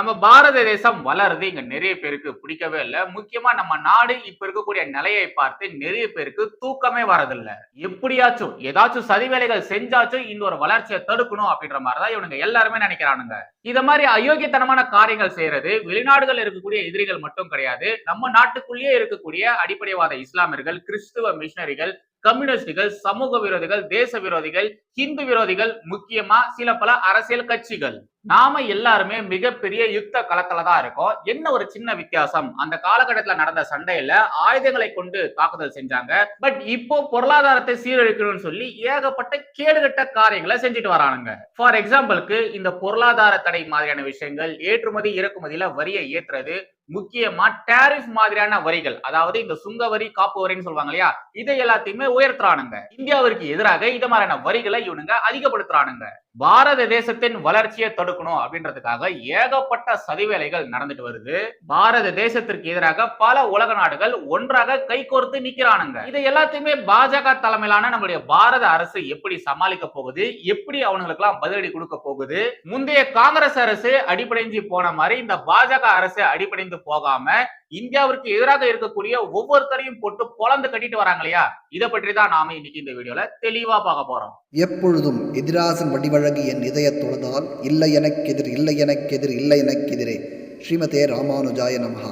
நம்ம பாரத தேசம் வளருது. இங்க நிறைய பேருக்கு பிடிக்கவே இல்லை. முக்கியமா நம்ம நாடு இப்ப இருக்கக்கூடிய நிலையை பார்த்து நிறைய பேருக்கு தூக்கமே வரதில்ல. எப்படியாச்சும் ஏதாச்சும் சதி வேலைகள் செஞ்சாச்சும் இந்த ஒரு வளர்ச்சியை தடுக்கணும் அப்படின்ற மாதிரிதான் இவனுங்க எல்லாருமே நினைக்கிறானுங்க. இத மாதிரி அயோக்கியத்தனமான காரியங்கள் செய்யறது வெளிநாடுகள் இருக்கக்கூடிய எதிரிகள் மட்டும் கிடையாது. நம்ம நாட்டுக்குள்ளேயே இருக்கக்கூடிய அடிப்படைவாத இஸ்லாமியர்கள் கிறிஸ்துவ மிஷினரிகள் கம்யூனிஸ்டுகள் சமூக விரோதிகள் தேச விரோதிகள் ஹிந்து விரோதிகள் முக்கியமா சில பல அரசியல் கட்சிகள். நாம எல்லாருமே மிகப்பெரிய யுத்த களத்துல தான் இருக்கோம். என்ன ஒரு சின்ன வித்தியாசம்? அந்த காலகட்டத்துல நடந்த சண்டையில ஆயுதங்களை கொண்டு தாக்குதல் செஞ்சாங்க. பட் இப்போ பொருளாதாரத்தை சீரழிக்கணும்னு சொல்லி ஏகப்பட்ட கேடுகட்ட காரியங்களை செஞ்சுட்டு வரானுங்க. ஃபார் எக்ஸாம்பிளுக்கு இந்த பொருளாதார தடை மாதிரியான விஷயங்கள் ஏற்றுமதி இறக்குமதியில வரியை ஏற்றுறது முக்கியமா டேரிஃப் மாதிரியான வரிகள். அதாவது இந்த சுங்க வரி காப்பு வரின்னு சொல்லுவாங்க இல்லையா? இதை எல்லாத்தையுமே உயர்த்துறானுங்க. இந்தியாவிற்கு எதிராக இது மாதிரியான வரிகளை இவனுங்க அதிகப்படுத்துறானுங்க. பாரத தேசத்தின் வளர்ச்சியை தடுக்கணும் அப்படின்றதுக்காக ஏகப்பட்ட சதிவேலைகள் நடந்துட்டு வருது. பாரத தேசத்திற்கு எதிராக பல உலக நாடுகள் ஒன்றாக கைகோர்த்து நிக்கிறானுங்க. இதை எல்லாத்தையுமே பாஜக தலைமையிலான நம்மளுடைய பாரத அரசு எப்படி சமாளிக்க போகுது? எப்படி அவனுங்களுக்கு எல்லாம் பதிலடி கொடுக்க போகுது? முந்தைய காங்கிரஸ் அரசு அடிப்படைஞ்சு போன மாதிரி இந்த பாஜக அரசு அடிப்படைந்து போகாம இந்தியாவிற்கு எதிராக இருக்கக்கூடிய ஒவ்வொருத்தரையும் போட்டு பொழந்து கட்டிட்டு வராங்க இல்லையா? இதை பற்றி தான் நாம இன்னைக்கு இந்த வீடியோல தெளிவா பார்க்க போறோம். எப்பொழுதும் எதிராசன் வடிவழகு என் இதயத் தொழுதால் இல்லை எனக்கெதிர் இல்லை எனக்கெதிர் இல்லை எனக்கெதிரே ஸ்ரீமதே ராமானுஜாய நமஹா.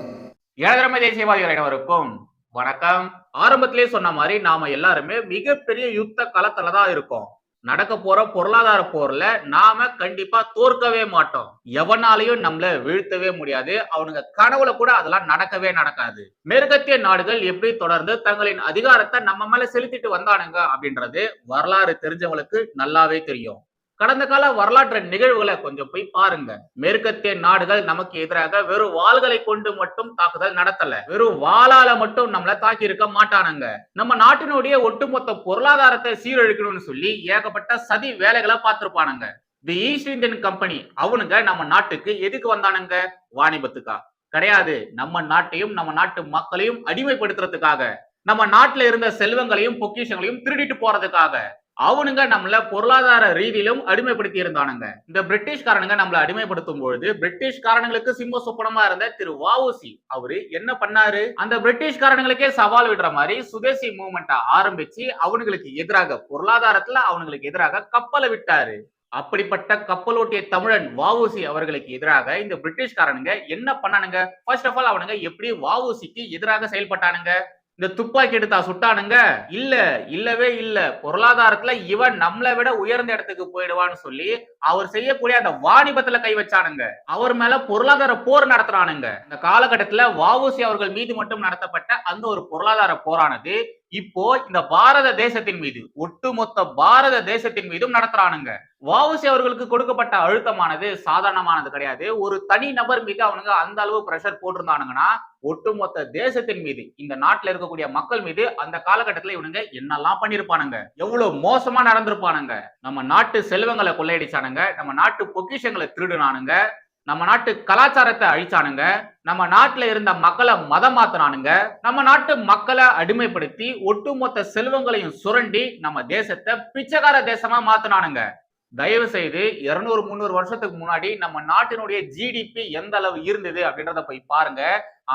ஏழரை தேசியவாதிகள் அனைவருக்கும் வணக்கம். ஆரம்பத்திலே சொன்ன மாதிரி நாம எல்லாருமே மிகப்பெரிய யுத்த களத்துல தான் இருக்கோம். நடக்க போற பொருளாதார போர்ல நாம கண்டிப்பா தோற்கவே மாட்டோம். எவனாலையும் நம்மள வீழ்த்தவே முடியாது. அவனுங்க கனவுல கூட அதெல்லாம் நடக்கவே நடக்காது. மேற்கத்திய நாடுகள் எப்படி தொடர்ந்து தங்களின் அதிகாரத்தை நம்ம மேல செலுத்திட்டு வந்தானுங்க அப்படின்றது வரலாறு தெரிஞ்சவங்களுக்கு நல்லாவே தெரியும். கடந்த கால வரலாற்று நிகழ்வுகளை கொஞ்சம் போய் பாருங்க. மேற்கத்திய நாடுகள் நமக்கு எதிராக வெறும் வாள்களை கொண்டு மட்டும் தாக்குதல் நடத்தல. வெறும் வாளால மட்டும் நம்மள தாக்கி இருக்க மாட்டானுங்க. நம்ம நாட்டினுடைய ஒட்டுமொத்த பொருளாதாரத்தை சீரழிக்கணும்னு சொல்லி ஏகப்பட்ட சதி வேலைகளை பார்த்திருப்பானுங்க. தி ஈஸ்ட் இந்தியன் கம்பெனி அவனுங்க நம்ம நாட்டுக்கு எதுக்கு வந்தானுங்க? வாணிபத்துக்கா. கிடையாது. நம்ம நாட்டையும் நம்ம நாட்டு மக்களையும் அடிமைப்படுத்துறதுக்காக. நம்ம நாட்டுல இருந்த செல்வங்களையும் பொக்கிஷங்களையும் திருடிட்டு போறதுக்காக. அவனுங்க நம்மள பொருளாதார ரீதியிலும் அடிமைப்படுத்தி இருந்தானுங்க இந்த பிரிட்டிஷ்காரனுங்க நம்மளை அடிமைப்படுத்தும் பொழுது பிரிட்டிஷ்காரனுங்களுக்கு சிம்ம சொப்பனமா இருந்த திரு வாவுசி அவரு என்ன பண்ணாரு? அந்த பிரிட்டிஷ்காரனுங்களுக்கே சவால் விடுற மாதிரி சுதேசி மூவ்மெண்ட்டை ஆரம்பிச்சு அவனுங்களுக்கு எதிராக பொருளாதாரத்துல அவனுங்களுக்கு எதிராக கப்பலை விட்டாரு. அப்படிப்பட்ட கப்பலோட்டிய தமிழன் வஉசி அவர்களுக்கு எதிராக இந்த பிரிட்டிஷ்காரனுங்க என்ன பண்ணானுங்க? ஃபர்ஸ்ட் ஆஃப் ஆல் அவனுங்க எப்படி வஉசிக்கு எதிராக செயல்பட்டானுங்க? இந்த துப்பாக்கி எடுத்தா சுட்டானுங்க? இல்ல இல்லவே இல்ல. பொருளாதாரத்துல இவன் நம்மளை விட உயர்ந்த இடத்துக்கு போயிடுவான்னு சொல்லி அவர் செய்யக்கூடிய அந்த வாணிபத்துல கை வச்சானுங்க. அவர் மேல பொருளாதார போர் நடத்துறானுங்க. இந்த காலகட்டத்துல வஉசி அவர்கள் மீது மட்டும் நடத்தப்பட்ட அந்த ஒரு பொருளாதார போரானது இப்போ இந்த பாரத தேசத்தின் மீது ஒட்டுமொத்த பாரத தேசத்தின் மீதும் நடத்துறானுங்க. வாவுசி அவர்களுக்கு கொடுக்கப்பட்ட அழுத்தமானது சாதாரணமானது கிடையாது. ஒரு தனி நபர் மீது அவனுங்க அந்த அளவு பிரஷர் போட்டிருந்தானுங்கன்னா ஒட்டுமொத்த தேசத்தின் மீது இந்த நாட்டுல இருக்கக்கூடிய மக்கள் மீது அந்த காலகட்டத்துல இவனுங்க என்னெல்லாம் பண்ணிருப்பானுங்க? எவ்வளவு மோசமா நடந்திருப்பானுங்க? நம்ம நாட்டு செல்வங்களை கொள்ளையடிச்சானுங்க. நம்ம நாட்டு பொக்கிஷங்களை திருடுனானுங்க. நம்ம நாட்டு கலாச்சாரத்தை அழிச்சானுங்க நம்ம நாட்டில் இருந்த மக்களை மதம் மாத்தினானுங்க நம்ம நாட்டு மக்களை அடிமைப்படுத்தி ஒட்டுமொத்த செல்வங்களையும் சுரண்டி நம்ம தேசத்தை பிச்சைக்கார தேசமா மாத்தினானுங்க. தயவு செய்து இருநூறு முந்நூறு வருஷத்துக்கு முன்னாடி நம்ம நாட்டினுடைய ஜிடிபி எந்த அளவு இருந்தது அப்படின்றத போய் பாருங்க.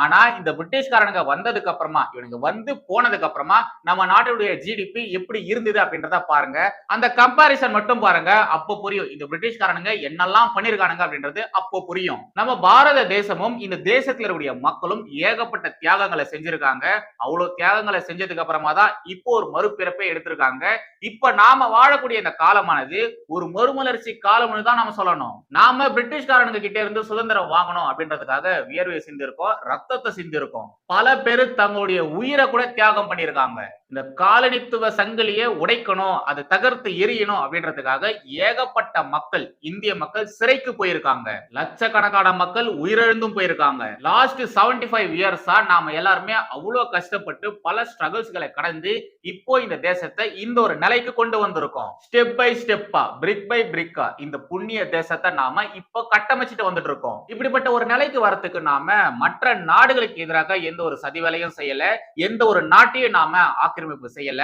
ஆனா இந்த பிரிட்டிஷ்காரனுங்க வந்ததுக்கு அப்புறமா இவனுங்க வந்து போனதுக்கு அப்புறமா நம்ம நாட்டினுடைய ஜிடிபி எப்படி இருந்தது அப்படின்றத பாருங்க. அந்த கம்பாரிசன் மட்டும் பாருங்க. அப்போ புரியும். இந்த பிரிட்டிஷ்காரனுங்க என்னெல்லாம் பண்ணிருக்கானுங்க அப்படின்றது அப்போ புரியும். நம்ம பாரத தேசமும் இந்த தேசத்துல இருக்கக்கூடிய மக்களும் ஏகப்பட்ட தியாகங்களை செஞ்சிருக்காங்க. அவ்வளவு தியாகங்களை செஞ்சதுக்கு அப்புறமா தான் இப்போ ஒரு மறுபிறப்பை எடுத்திருக்காங்க. இப்ப நாம வாழக்கூடிய இந்த காலமானது ஒரு மறுமலர்ச்சி காலம்னு தான் நாம சொல்லணும். நாம பிரிட்டிஷ்காரனுங்க கிட்ட இருந்து சுதந்திரம் வாங்கணும் அப்படின்றதுக்காக வியர்வை சிந்திருக்கோம். ரத்தத்தை சிந்திருக்கும். பல பேர் தங்களுடைய உயிரை கூட தியாகம் பண்ணியிருக்காங்க. இந்த காலனித்துவ சங்கிலியை உடைக்கணும் அதை தகர்த்து எரியணும் அப்படின்றதுக்காக ஏகப்பட்ட மக்கள் இந்திய மக்கள் சிறைக்கு போயிருக்காங்க. லட்சக்கணக்கான மக்கள் உயிரிழந்தும் போயிருக்காங்க. லாஸ்ட் செவன்டி ஃபைவ் இயர்ஸா நாம எல்லாருமே அவ்வளவு கஷ்டப்பட்டு பல ஸ்ட்ரகிள்ஸ்களை கடந்து இப்போ இந்த தேசத்தை இந்த ஒரு நிலைக்கு கொண்டு வந்திருக்கோம். ஸ்டெப் பை ஸ்டெப்பா பிரிக் பை பிரிக்கா இந்த புண்ணிய தேசத்தை நாம இப்போ கட்டமைச்சிட்டு வந்துட்டு இருக்கோம் இப்படிப்பட்ட ஒரு நிலைக்கு வரத்துக்கு நாம மற்ற நாடுகளுக்கு எதிராக எந்த ஒரு சதி வேலையும் செய்யல. எந்த ஒரு நாட்டையும் நாம ஆக்கிரமிப்பு செய்யல.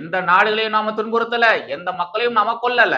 எந்த நாடுகளையும் நாம துன்புறுத்தல எந்த மக்களையும் நாம கொல்லல.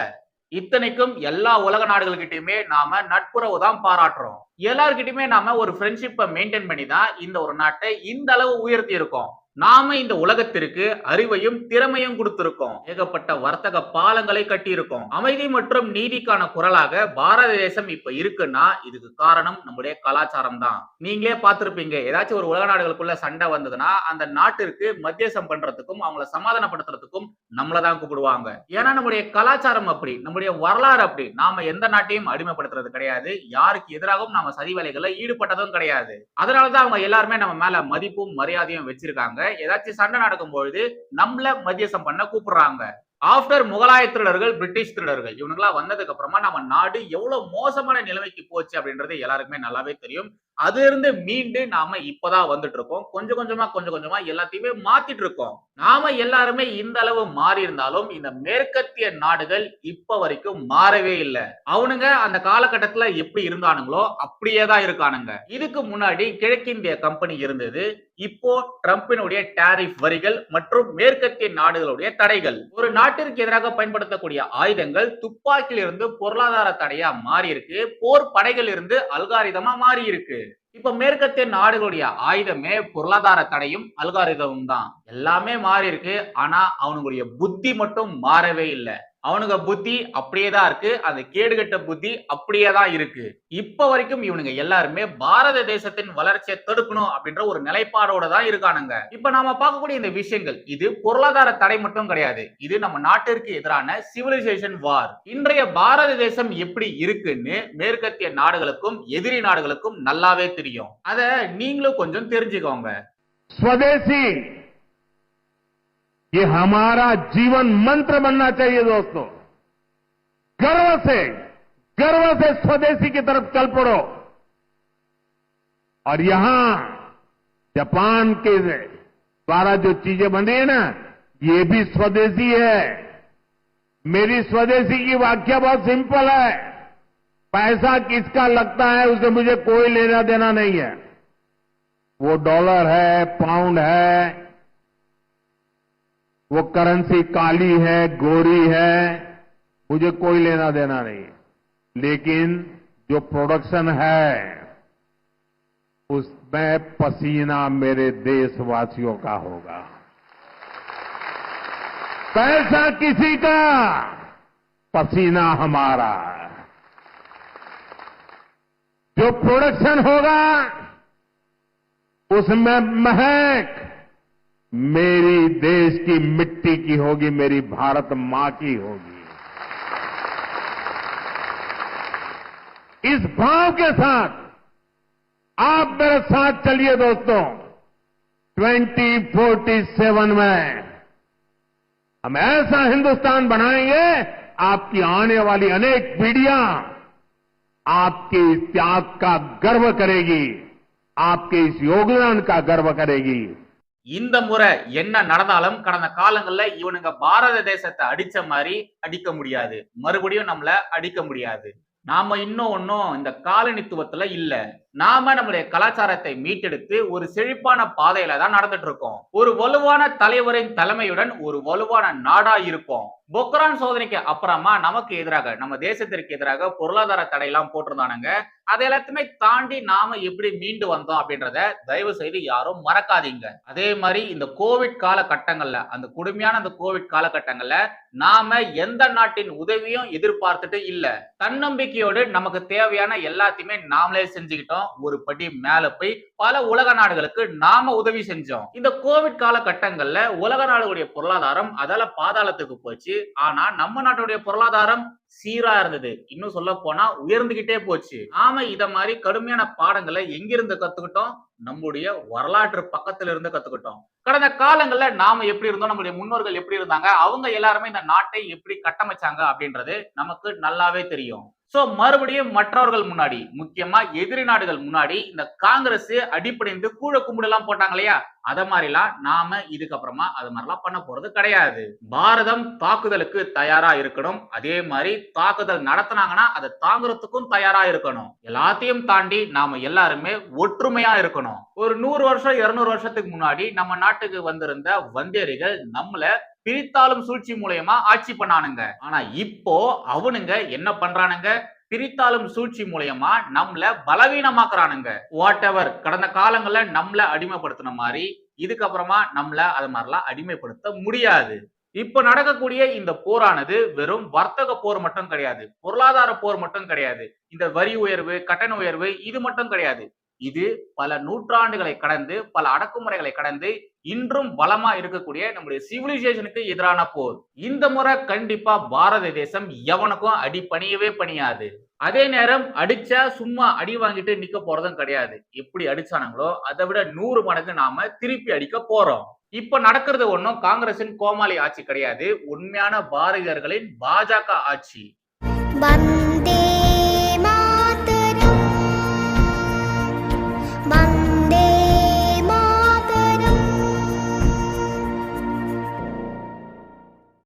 இத்தனைக்கும் எல்லா உலக நாடுகள்கிட்டயுமே நாம நட்புறவு தான் பாராட்டுறோம். எல்லார்கிட்டயுமே நாம ஒரு ஃப்ரெண்ட்ஷிப்பை மெயின்டைன் பண்ணி தான் இந்த ஒரு நாட்டை இந்த அளவு உயர்த்தி இருக்கோம். நாம இந்த உலகத்திற்கு அறிவையும் திறமையும் கொடுத்திருக்கோம். ஏகப்பட்ட வர்த்தக பாலங்களை கட்டியிருக்கோம். அமைதி மற்றும் நீதிக்கான குரலாக பாரத தேசம் இப்ப இருக்குன்னா இதுக்கு காரணம் நம்முடைய கலாச்சாரம் தான் நீங்களே பார்த்திருப்பீங்க ஏதாச்சும் ஒரு உலக நாடுகளுக்குள்ள சண்டை வந்ததுன்னா அந்த நாட்டிற்கு மத்தியசம் பண்றதுக்கும் அவங்கள சமாதானப்படுத்துறதுக்கும் நம்மள தான் கூப்பிடுவாங்க. ஏன்னா நம்முடைய கலாச்சாரம் அப்படி நம்முடைய வரலாறு அப்படி. நாம எந்த நாட்டையும் அடிமைப்படுத்துறது கிடையாது. யாருக்கு எதிராகவும் நாம சதி வேலைகளில் ஈடுபட்டதும் கிடையாது. அதனாலதான் அவங்க எல்லாருமே நம்ம மேல மதிப்பும் மரியாதையும் வச்சிருக்காங்க. ஏதாச்சும் சண்டை நடக்கும் பொழுது நம்மள மத்தியசம் பண்ண கூப்பிடுறாங்க. ஆஃப்டர் முகலாய திருடர்கள் பிரிட்டிஷ் திருடர்கள் இவனுங்களா வந்ததுக்கு அப்புறமா நம்ம நாடு எவ்வளவு மோசமான நிலைமைக்கு போச்சு அப்படின்றது எல்லாருக்குமே நல்லாவே தெரியும். அது இருந்து மீண்டு நாம இப்பதான் வந்துட்டு இருக்கோம். கொஞ்சம் கொஞ்சமா கொஞ்சம் கொஞ்சமா எல்லாத்தையுமே மாத்திட்டு இருக்கோம். நாம எல்லாருமே இந்த அளவு மாறி இருந்தாலும் இந்த மேற்கத்திய நாடுகள் இப்ப வரைக்கும் மாறவே இல்லை. அவனுங்க அந்த காலகட்டத்துல எப்படி இருந்தானுங்களோ அப்படியே தான் இருக்கானுங்க. இதுக்கு முன்னாடி கிழக்கிந்திய கம்பெனி இருந்தது. இப்போ ட்ரம்பினுடைய டாரிஃப் வரிகள் மற்றும் மேற்கத்திய நாடுகளுடைய தடைகள். ஒரு நாட்டிற்கு எதிராக பயன்படுத்தக்கூடிய ஆயுதங்கள் துப்பாக்கியிலிருந்து இருந்து பொருளாதார தடையா மாறி இருக்கு போர் படைகள் இருந்து அல்காரிதமா மாறி இருக்கு இப்ப மேற்கத்திய நாடுகளுடைய ஆயுதமே பொருளாதார தடையும் அல்காரிதமும் தான். எல்லாமே மாறி இருக்கு ஆனா அவனுடைய புத்தி மட்டும் மாறவே இல்லை. அவனுங்க புத்தி அப்படியே தான் இருக்கு. அந்த கேடுகட்ட புத்தி அப்படியே தான் இருக்கு. இப்ப வரைக்கும் இவனுங்க எல்லாருமே பாரத தேசத்தின் வளர்ச்சியை தடுக்கணும் அப்படின்ற ஒரு நிலைப்பாடோட தான் இருக்கானுங்க. இப்ப நாம பார்க்கக்கூடிய இந்த விஷயங்கள் இது பொருளாதார தடை மட்டும் கிடையாது. இது நம்ம நாட்டிற்கு எதிரான சிவிலைசேஷன் வார் இன்றைய பாரத தேசம் எப்படி இருக்குன்னு மேற்கத்திய நாடுகளுக்கும் எதிரி நாடுகளுக்கும் நல்லாவே தெரியும். அத நீங்களும் கொஞ்சம் தெரிஞ்சுக்கோங்க. ஸ்வதேசி ये हमारा जीवन मंत्र बनना चाहिए दोस्तों। गर्व से गर्व से स्वदेशी की तरफ़ चल पड़ो। और यहाँ जापान के द्वारा जो चीज़ें बनी है ना, ये भी स्वदेशी है। मेरी स्वदेशी की व्याख्या बहुत सिंपल है। पैसा किसका लगता है, उसे मुझे कोई लेना देना नहीं है। वो डॉलर है, पाउंड है वो करेंसी काली है, गोरी है, मुझे कोई लेना देना नहीं। लेकिन जो प्रोडक्शन है, उसमें पसीना मेरे देशवासियों का होगा। पैसा किसी का, पसीना हमारा। जो प्रोडक्शन होगा, उसमें महक मेरी देश की मिट्टी की होगी, मेरी भारत माँ की होगी। इस भाव के साथ आप मेरे साथ चलिए दोस्तों 2047 में हम ऐसा हिंदुस्तान बनाएँगे, आपकी आने वाली अनेक पीढ़ियाँ आपके इस त्याग का गर्व करेगी, आपके इस योगदान का गर्व करेगी। இந்த முறை என்ன நடந்தாலும் கடந்த காலங்கள்ல இவனுங்க பாரத தேசத்தை அடிச்ச மாதிரி அடிக்க முடியாது. மறுபடியும் நம்மள அடிக்க முடியாது. நாம இன்னும் ஒன்னும் இந்த காலனித்துவத்துல இல்ல. நாம நம்முடைய கலாச்சாரத்தை மீட்டெடுத்து ஒரு செழிப்பான பாதையில தான் நடந்துட்டு இருக்கோம். ஒரு வலுவான தலைவரின் தலைமையுடன் ஒரு வலுவான நாடா இருப்போம். பொக்ரான் சோதனைக்கு அப்புறமா நமக்கு எதிராக நம்ம தேசத்திற்கு எதிராக பொருளாதார தடையெல்லாம் போட்டிருந்தானுங்க. அதை எல்லாத்தையுமே தாண்டி நாம எப்படி மீண்டு வந்தோம் அப்படின்றத தயவு செய்து யாரும் மறக்காதீங்க. அதே மாதிரி இந்த கோவிட் காலகட்டங்கள்ல அந்த கொடுமையான அந்த கோவிட் காலகட்டங்கள்ல நாம எந்த நாட்டின் உதவியும் எதிர்பார்த்துட்டு இல்ல. தன்னம்பிக்கையோடு நமக்கு தேவையான எல்லாத்தையுமே நாமளே செஞ்சுக்கிட்டோம். ஒரு படி மேல போய் பல உலக நாடுகளுக்கு நாம உதவி செஞ்சோம். இந்த கோவிட் காலகட்டங்கள்ல உலக நாடுகளுடைய பொருளாதாரம் அதால பாதாளத்துக்கு போச்சு. ஆனா நம்ம நாட்டுடைய பொருளாதாரம் சீரா இருந்தது. இன்னும் சொல்ல போனா உயர்ந்துகிட்டே போச்சு. நாம இத மாதிரி கடுமையான பாடங்களை எங்கிருந்து கத்துக்கிட்டோம்? நம்முடைய வரலாற்று பக்கத்துல இருந்து கத்துக்கிட்டோம். கடந்த காலங்கள்ல நாம எப்படி இருந்தோம்? நம்மளுடைய முன்னோர்கள் எப்படி இருந்தாங்க? அவங்க எல்லாருமே இந்த நாட்டை எப்படி கட்டமைச்சாங்க அப்படின்றது நமக்கு நல்லாவே தெரியும். சோ மறுபடியும் மற்றவர்கள் முன்னாடி முக்கியமா எதிரி நாடுகள் முன்னாடி இந்த காங்கிரஸ் அடிப்படைந்து கூழ கும்பிடலாம் போட்டாங்க இல்லையா? அத மாதிரிலாம் நாம இதுக்கப்புறமா அது மாதிரிலாம் பண்ண போறது கிடையாது. பாரதம் தாக்குதலுக்கு தயாரா இருக்கணும். அதே மாதிரி தாக்குதல் நடத்தினாங்கன்னா அதை தாங்குறதுக்கும் தயாரா இருக்கணும். எல்லாத்தையும் தாண்டி நாம எல்லாருமே ஒற்றுமையா இருக்கணும். ஒரு நூறு வருஷம் இருநூறு வருஷத்துக்கு முன்னாடி நம்ம நாட்டுக்கு வந்திருந்த வந்தேரிகள் நம்மள பிரித்தாளும் சூழ்ச்சி மூலயமா ஆட்சி பண்ணானுங்க. ஆனா இப்போ அவனுங்க என்ன பண்றானுங்க? பிரித்தாளும் சூழ்ச்சி மூலயமா நம்மள பலவீனமாக்குறானுங்க. வாட் எவர் கடந்த காலங்கள்ல நம்மள அடிமைப்படுத்தின மாதிரி இதுக்கப்புறமா நம்மள அது மாதிரிலாம் அடிமைப்படுத்த முடியாது. இப்ப நடக்கக்கூடிய இந்த போரானது வெறும் வர்த்தக போர் மட்டும் கிடையாது. பொருளாதார போர் மட்டும் கிடையாது. இந்த வரி உயர்வு கட்டண உயர்வு இது மட்டும் கிடையாது. இது பல நூற்றாண்டுகளை கடந்து பல அடக்குமுறைகளை கடந்து இன்றும் பலமா இருக்கக்கூடிய நம்முடைய சிவிலைசேஷனுக்கு எதிரான போர். இந்த முறை கண்டிப்பா பாரத தேசம் எவனுக்கும் அடி பணியவே பணியாது. அதே நேரம் அடிச்சா சும்மா அடி வாங்கிட்டு நிக்க போறதும் கிடையாது. எப்படி அடிச்சானுங்களோ அதை விட நூறு மடங்கு நாம திருப்பி அடிக்க போறோம். இப்ப நடக்கிறது ஒண்ணும் காங்கிரசின் கோமாளி ஆட்சி கிடையாது. உண்மையான பாரதியர்களின் பாஜக ஆட்சி.